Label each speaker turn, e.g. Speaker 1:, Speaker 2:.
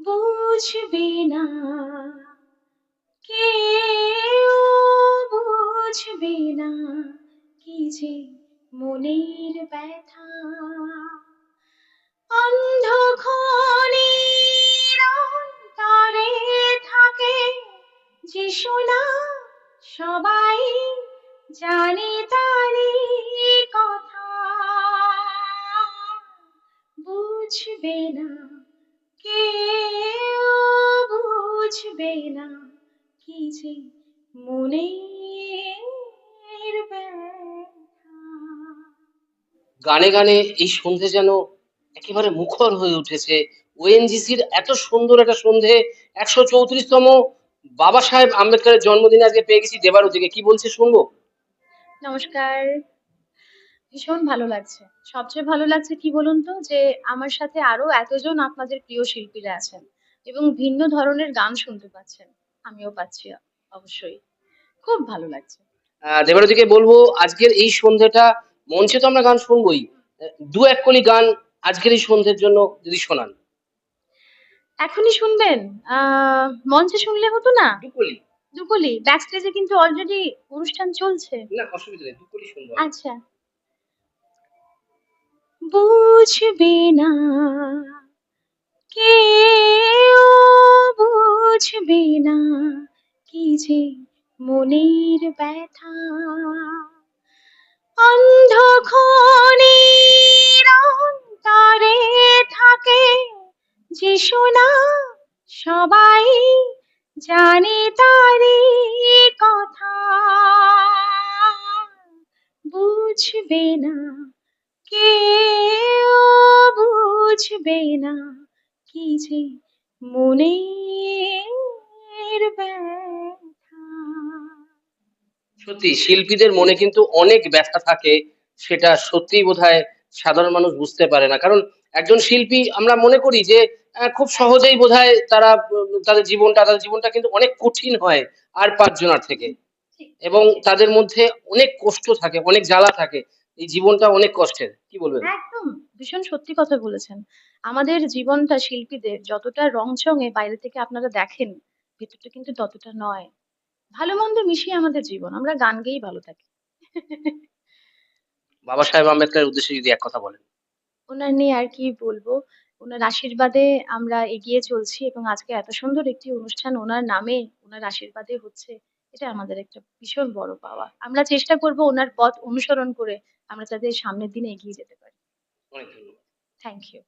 Speaker 1: বুঝবে না। কেউ বুঝবে না কি যে মনের ব্যথা। অন্ধক্ষণের অন্তরে থাকে যে শোনা সবাই জানে তারি কথা। বুঝবে না কেউ বুঝবে না কি যে ব্যথা।
Speaker 2: গানে গানে এই সন্ধে যেন একেবারে মুখর হয়ে উঠেছে। ওএনজিসির এত সুন্দর একটা সন্ধে একশো চৌত্রিশতম বাবা সাহেব আম্বেদকরের জন্মদিন আজকে পেয়ে গেছি দেবারতিকে কি বলছে শুনব?
Speaker 1: নমস্কার। ভীষণ ভালো লাগছে। সবচেয়ে ভালো লাগছে কি বলুন তো যে আমার সাথে আরও এতজন আপনাদের প্রিয় শিল্পীরা আছেন। এবং ভিন্ন ধরনের গান শুনতে পাচ্ছেন। আমিও পাচ্ছি অবশ্যই। খুব ভালো লাগছে।
Speaker 2: আহ, দেবারতিকে বলব আজকের এই সন্ধ্যেটা মঞ্চে তো আমরা গান শুনবোই। দু এক কলি গান আজকের এই সন্ধ্যের জন্য যদি শোনান।
Speaker 1: এখনই শুনবেন? আহ মঞ্চে শুনলে হতো না?
Speaker 2: দু কলি।
Speaker 1: দুকলি ব্যাক স্টেজে কিন্তু অলরেডি অনুষ্ঠান চলছে।
Speaker 2: না অসুবিধা নেই দু কলি শুনব।
Speaker 1: আচ্ছা। বুঝবে না। যে মনের ব্যথা অন্ধক্ষণের অন্তরে থাকে, যে শোনা সবাই জানে তারি কথা। বুঝবে না কেউ, বুঝবে না কি যে মনের ব্যথা।
Speaker 2: সত্যি, শিল্পীদের মনে কিন্তু অনেক ব্যথা থাকে, সেটা সত্যিই বোধহয় সাধারণ মানুষ বুঝতে পারে না। কারণ একজন শিল্পী, আমরা মনে করি যে খুব সহজেই বোধহয় তারা, তাদের জীবনটা তাদের জীবনটা কিন্তু অনেক কঠিন হয় আর পাঁচজনার থেকে। এবং তাদের মধ্যে অনেক কষ্ট থাকে, অনেক জ্বালা থাকে। এই জীবনটা অনেক কষ্টের। কি বলবেন?
Speaker 1: ভীষণ সত্যি কথা বলেছেন। আমাদের জীবনটা শিল্পীদের, যতটা রংচঙে বাইরে থেকে আপনারা দেখেন, ভেতরটা কিন্তু ততটা নয়। ভালো মন্দ মিশিয়ে আমাদের জীবন আমরা গান গেয়েই ভালো থাকি।
Speaker 2: বাবা সাহেব আম্বেদকরের উদ্দেশ্যে যদি এক কথা বলেন।
Speaker 1: ওনার নিয়ে আর কি বলব? ওনার আশীর্বাদে আমরা এগিয়ে চলছি এবং আজকে এত সুন্দর একটি অনুষ্ঠান ওনার নামে ওনার আশীর্বাদে হচ্ছে এটা আমাদের একটা ভীষণ বড় পাওয়া। আমরা চেষ্টা করব ওনার পথ অনুসরণ করে আমরা যাতে সামনের দিনে এগিয়ে যেতে পারি।
Speaker 2: অনেক ধন্যবাদ।
Speaker 1: Thank you